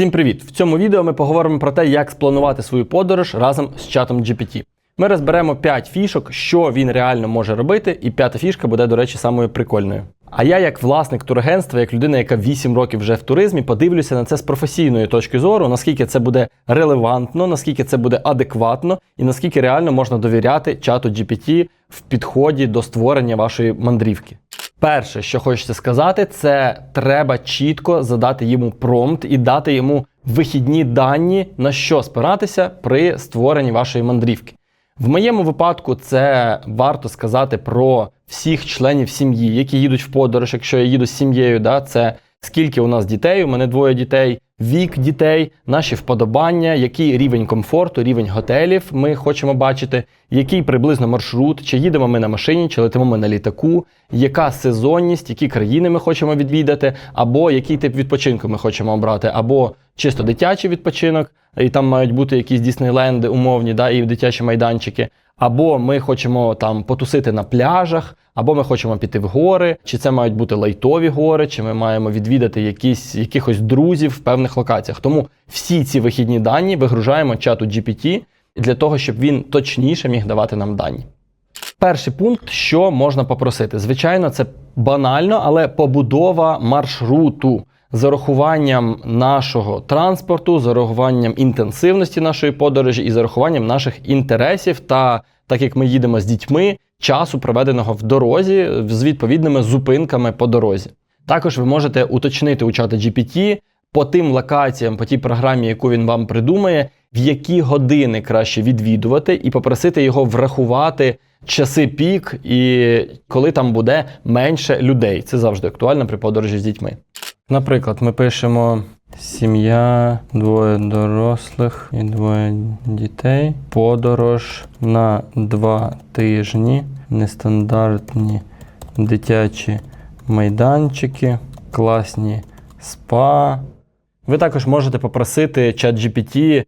Всім привіт! В цьому відео ми поговоримо про те, як спланувати свою подорож разом з чатом GPT. Ми розберемо 5 фішок, що він реально може робити, і п'ята фішка буде, до речі, самою прикольною. А я, як власник турагентства, як людина, яка 8 років вже в туризмі, подивлюся на це з професійної точки зору, наскільки це буде релевантно, наскільки це буде адекватно, і наскільки реально можна довіряти чату GPT в підході до створення вашої мандрівки. Перше, що хочеться сказати, це треба чітко задати йому промпт і дати йому вихідні дані, на що спиратися при створенні вашої мандрівки. В моєму випадку це варто сказати про всіх членів сім'ї, які їдуть в подорож, якщо я їду з сім'єю, да, це скільки у нас дітей, у мене двоє дітей, вік дітей, наші вподобання, який рівень комфорту, рівень готелів ми хочемо бачити, який приблизно маршрут, чи їдемо ми на машині, чи летимо ми на літаку, яка сезонність, які країни ми хочемо відвідати, або який тип відпочинку ми хочемо обрати, або чисто дитячий відпочинок, і там мають бути якісь Діснейленди умовні, да, і дитячі майданчики. Або ми хочемо там потусити на пляжах, або ми хочемо піти в гори, чи це мають бути лайтові гори, чи ми маємо відвідати якісь, якихось друзів в певних локаціях. Тому всі ці вихідні дані вигружаємо чату GPT для того, щоб він точніше міг давати нам дані. Перший пункт, що можна попросити. Звичайно, це банально, але побудова маршруту з урахуванням нашого транспорту, з урахуванням інтенсивності нашої подорожі і з урахуванням наших інтересів, та так як ми їдемо з дітьми, часу проведеного в дорозі з відповідними зупинками по дорозі. Також ви можете уточнити у чата GPT по тим локаціям, по тій програмі, яку він вам придумає, в які години краще відвідувати, і попросити його врахувати часи пік і коли там буде менше людей. Це завжди актуально при подорожі з дітьми. Наприклад, ми пишемо сім'я, двоє дорослих і двоє дітей. Подорож на два тижні, нестандартні дитячі майданчики, класні спа. Ви також можете попросити ChatGPT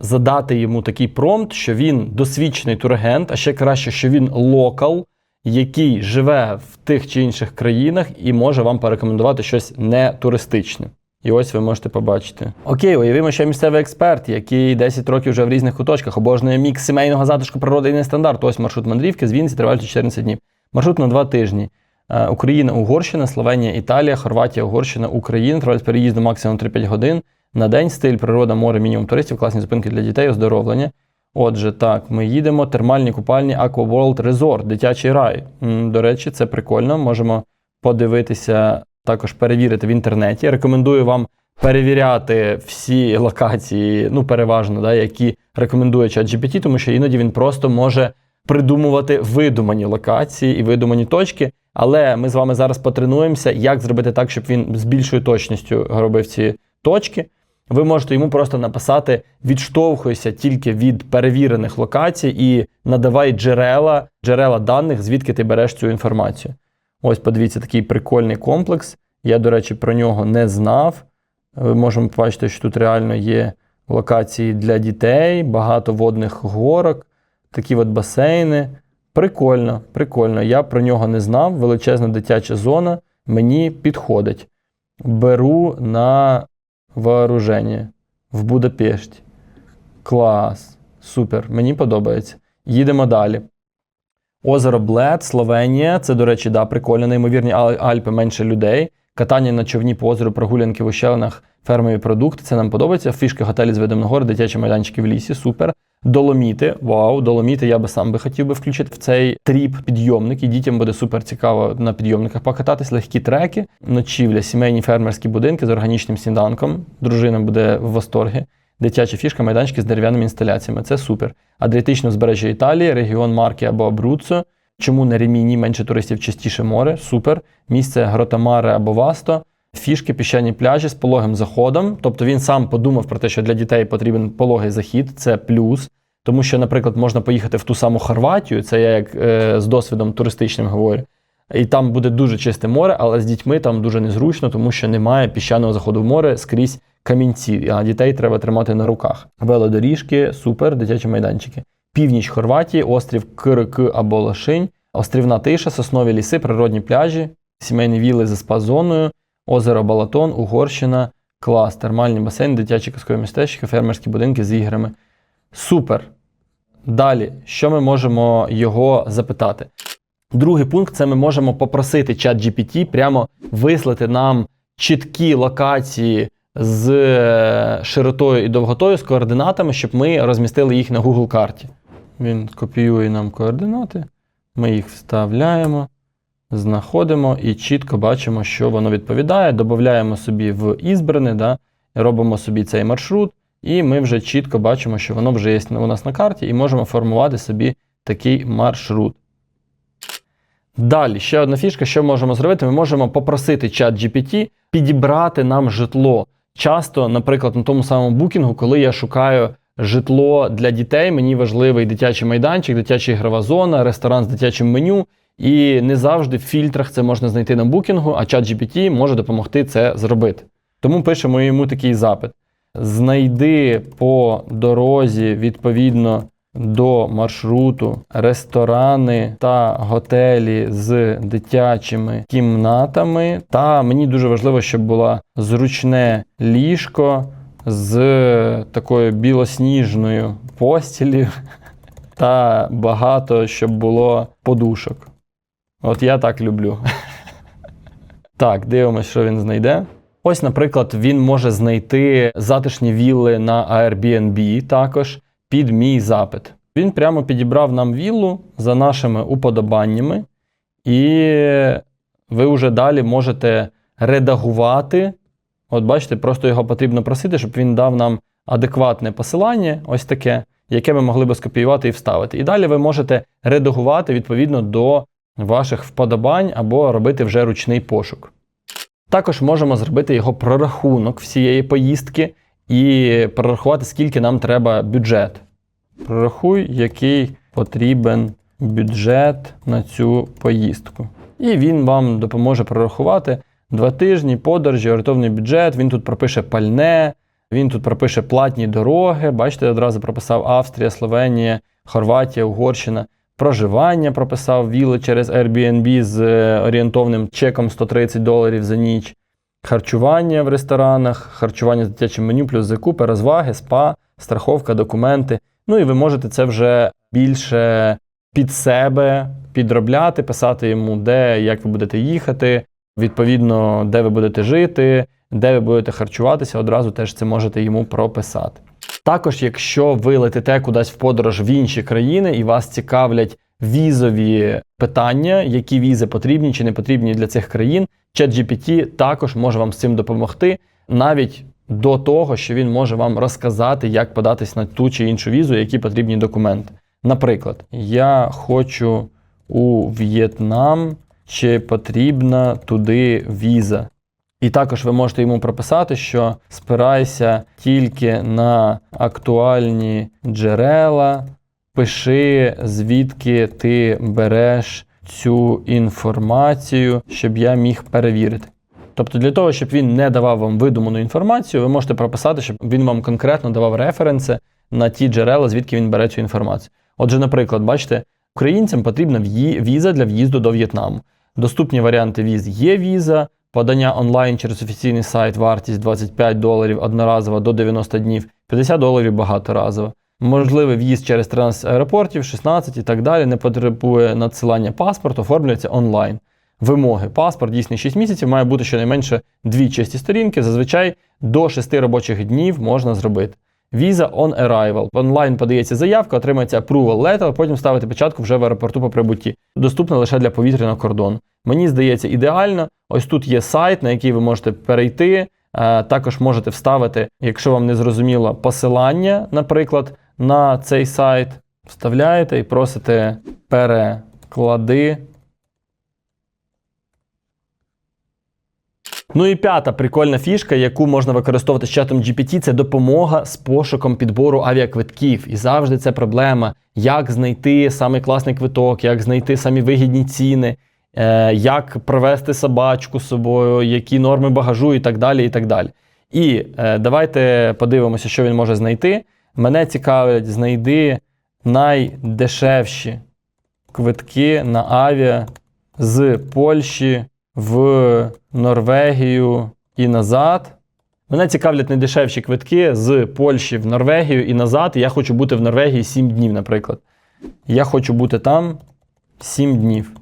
задати йому такий промпт, що він досвідчений турагент, а ще краще, що він локал, який живе в тих чи інших країнах і може вам порекомендувати щось не туристичне. І ось ви можете побачити. Окей, уявімо, що місцевий експерт, який 10 років вже в різних куточках, обожнює мікс сімейного затишку природи і нестандарт. Ось маршрут мандрівки з Вінниці триваючи 14 днів. Маршрут на 2 тижні. Е, Україна, Угорщина, Словенія, Італія, Хорватія, Угорщина, Україна. Тривалість переїзду максимум 3-5 годин. На день стиль, природа, море, мінімум туристів, класні зупинки для дітей, оздоровлення. Отже, так, ми їдемо. Термальні купальні Aqua World Resort, дитячий рай. До речі, це прикольно. Можемо подивитися, також перевірити в інтернеті. Рекомендую вам перевіряти всі локації, ну переважно, да, які рекомендує ChatGPT, тому що іноді він просто може придумувати видумані локації і видумані точки. Але ми з вами зараз потренуємося, як зробити так, щоб він з більшою точністю робив ці точки. Ви можете йому просто написати: відштовхуйся тільки від перевірених локацій і надавай джерела, джерела даних, звідки ти береш цю інформацію. Ось, подивіться, такий прикольний комплекс. Я, до речі, про нього не знав. Ви можемо побачити, що тут реально є локації для дітей, багато водних горок, такі от басейни. Прикольно, прикольно. Я про нього не знав. Величезна дитяча зона мені підходить. Беру на вооруження в Будапешті. Клас. Супер. Мені подобається. Їдемо далі. Озеро Блед, Словенія. Це, до речі, да, прикольно, неймовірні Альпи, менше людей. Катання на човні по озеру, прогулянки в ущелинах, фермові продукти. Це нам подобається. Фішки готелі з видом на гори, дитячі майданчики в лісі. Супер. Доломіти. Вау, доломіти я би сам би хотів би включити в цей тріп підйомник. І дітям буде супер цікаво на підйомниках покататись, легкі треки, ночівля, сімейні фермерські будинки з органічним сніданком. Дружина буде в восторгі. Дитяча фішка, майданчики з дерев'яними інсталяціями. Це супер. Адріатичне узбережжя Італії, регіон Марки або Абруццо. Чому на Реміні менше туристів, частіше море? Супер. Місце Гротамаре або Васто. Фішки, піщані пляжі з пологим заходом. Тобто він сам подумав про те, що для дітей потрібен пологий захід, це плюс. Тому що, наприклад, можна поїхати в ту саму Хорватію, це я як е, з досвідом туристичним говорю. І там буде дуже чисте море, але з дітьми там дуже незручно, тому що немає піщаного заходу в море скрізь камінці, а дітей треба тримати на руках. Велодоріжки, супер, дитячі майданчики. Північ Хорватії, острів Кирик або Лошинь, острівна тиша, соснові ліси, природні пляжі, сімейні віли за спа-зоною, озеро Балатон, Угорщина, Клас, термальні басейни, дитячі казкові містечка, фермерські будинки з іграми. Супер. Далі, що ми можемо його запитати? Другий пункт це ми можемо попросити чат GPT прямо вислати нам чіткі локації з е, широтою і довготою, з координатами, щоб ми розмістили їх на Google карті. Він копіює нам координати, ми їх вставляємо, знаходимо і чітко бачимо, що воно відповідає. Додаємо собі в ізбране, да, робимо собі цей маршрут, і ми вже чітко бачимо, що воно вже є у нас на карті, і можемо формувати собі такий маршрут. Далі, ще одна фішка, що можемо зробити? Ми можемо попросити чат GPT підібрати нам житло. Часто, наприклад, на тому самому букінгу, коли я шукаю житло для дітей, мені важливий дитячий майданчик, дитяча ігрова зона, ресторан з дитячим меню. І не завжди в фільтрах це можна знайти на букінгу, а чат GPT може допомогти це зробити. Тому пишемо йому такий запит: знайди по дорозі відповідно до маршруту ресторани та готелі з дитячими кімнатами. Та мені дуже важливо, щоб було зручне ліжко з такою білосніжною постілі та багато, щоб було подушок. От я так люблю. Так, дивимось, що він знайде. Ось, наприклад, він може знайти затишні вілли на Airbnb також під мій запит. Він прямо підібрав нам віллу за нашими уподобаннями, і ви вже далі можете редагувати. От бачите, просто його потрібно просити, щоб він дав нам адекватне посилання, ось таке, яке ми могли би скопіювати і вставити. І далі ви можете редагувати відповідно до ваших вподобань або робити вже ручний пошук. Також можемо зробити його прорахунок всієї поїздки і прорахувати, скільки нам треба бюджет. Прорахуй, який потрібен бюджет на цю поїздку. І він вам допоможе прорахувати два тижні, подорожі, орієнтовний бюджет. Він тут пропише пальне, він тут пропише платні дороги. Бачите, я одразу прописав Австрія, Словенія, Хорватія, Угорщина. Проживання прописав віли через Airbnb з е, орієнтовним чеком 130 доларів за ніч. Харчування в ресторанах, харчування з дитячим меню, плюс закупи, розваги, спа, страховка, документи. Ну і ви можете це вже більше під себе підробляти, писати йому, де, як ви будете їхати, відповідно, де ви будете жити, де ви будете харчуватися, одразу теж це можете йому прописати. Також, якщо ви летите кудись в подорож в інші країни і вас цікавлять візові питання, які візи потрібні чи не потрібні для цих країн, ChatGPT також може вам з цим допомогти, навіть до того, що він може вам розказати, як податись на ту чи іншу візу, які потрібні документи. Наприклад, я хочу у В'єтнам, чи потрібна туди віза. І також ви можете йому прописати, що спирайся тільки на актуальні джерела, пиши, звідки ти береш цю інформацію, щоб я міг перевірити. Тобто, для того, щоб він не давав вам видуману інформацію, ви можете прописати, щоб він вам конкретно давав референси на ті джерела, звідки він бере цю інформацію. Отже, наприклад, бачите, українцям потрібна віза для в'їзду до В'єтнаму. Доступні варіанти віз є віза, подання онлайн через офіційний сайт, вартість 25 доларів одноразово до 90 днів, 50 доларів багаторазово. Можливий в'їзд через 13 аеропортів, 16 і так далі, не потребує надсилання паспорту, оформлюється онлайн. Вимоги. Паспорт дійсний 6 місяців, має бути щонайменше дві чисті сторінки. Зазвичай до 6 робочих днів можна зробити. Віза on arrival. Онлайн подається заявка, отримається approval letter, потім ставити печатку вже в аеропорту по прибутті. Доступна лише для повітряного кордону. Мені здається, ідеально. Ось тут є сайт, на який ви можете перейти. Е, також можете вставити, якщо вам не зрозуміло, посилання, наприклад, на цей сайт. Вставляєте і просите переклади. Ну і п'ята прикольна фішка, яку можна використовувати з чатом GPT, це допомога з пошуком підбору авіаквитків. І завжди це проблема, як знайти самий класний квиток, як знайти самі вигідні ціни, як провести собачку з собою, які норми багажу і так далі. І так далі. І е, давайте подивимося, що він може знайти. Мене цікавить, знайди найдешевші квитки на авіа з Польщі в Норвегію і назад Мене цікавлять найдешевші квитки з Польщі в Норвегію і назад. Я хочу бути в Норвегії 7 днів, наприклад. Я хочу бути там 7 днів.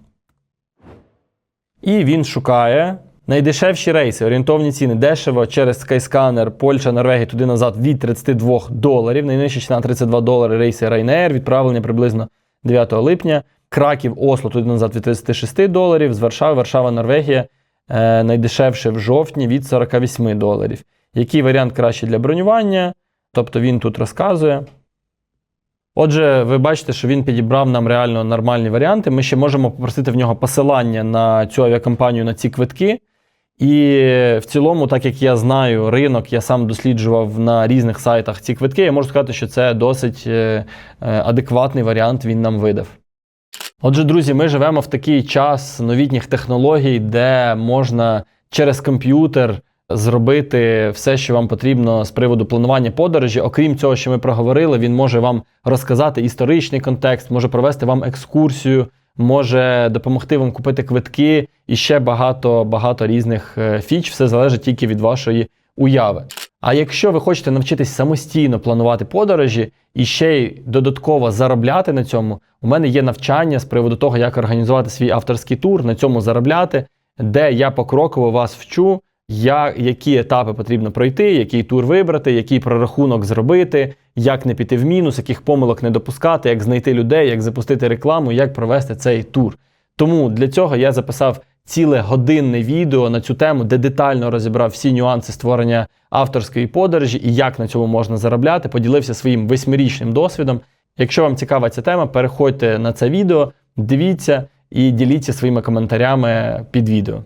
І він шукає найдешевші рейси, орієнтовні ціни дешево через Skyscanner, Польща, Норвегія туди назад від 32 доларів. Найнижча ціна 32 долари рейси Ryanair, відправлення приблизно 9 липня. Краків, Осло туди назад від 36 доларів. З Варшави, Варшава, Норвегія е, найдешевше в жовтні від 48 доларів. Який варіант краще для бронювання? Тобто він тут розказує. Отже, ви бачите, що він підібрав нам реально нормальні варіанти. Ми ще можемо попросити в нього посилання на цю авіакомпанію на ці квитки. І в цілому, так як я знаю ринок, я сам досліджував на різних сайтах ці квитки, я можу сказати, що це досить е, е, адекватний варіант він нам видав. Отже, друзі, ми живемо в такий час новітніх технологій, де можна через комп'ютер зробити все, що вам потрібно з приводу планування подорожі. Окрім цього, що ми проговорили, він може вам розказати історичний контекст, може провести вам екскурсію, може допомогти вам купити квитки і ще багато багато різних е, фіч. Все залежить тільки від вашої уяви. А якщо ви хочете навчитись самостійно планувати подорожі і ще й додатково заробляти на цьому, у мене є навчання з приводу того, як організувати свій авторський тур, на цьому заробляти, де я покроково вас вчу, я, які етапи потрібно пройти, який тур вибрати, який прорахунок зробити, як не піти в мінус, яких помилок не допускати, як знайти людей, як запустити рекламу, як провести цей тур. Тому для цього я записав ціле годинне відео на цю тему, де детально розібрав всі нюанси створення авторської подорожі і як на цьому можна заробляти. Поділився своїм восьмирічним досвідом. Якщо вам цікава ця тема, переходьте на це відео, дивіться і діліться своїми коментарями під відео.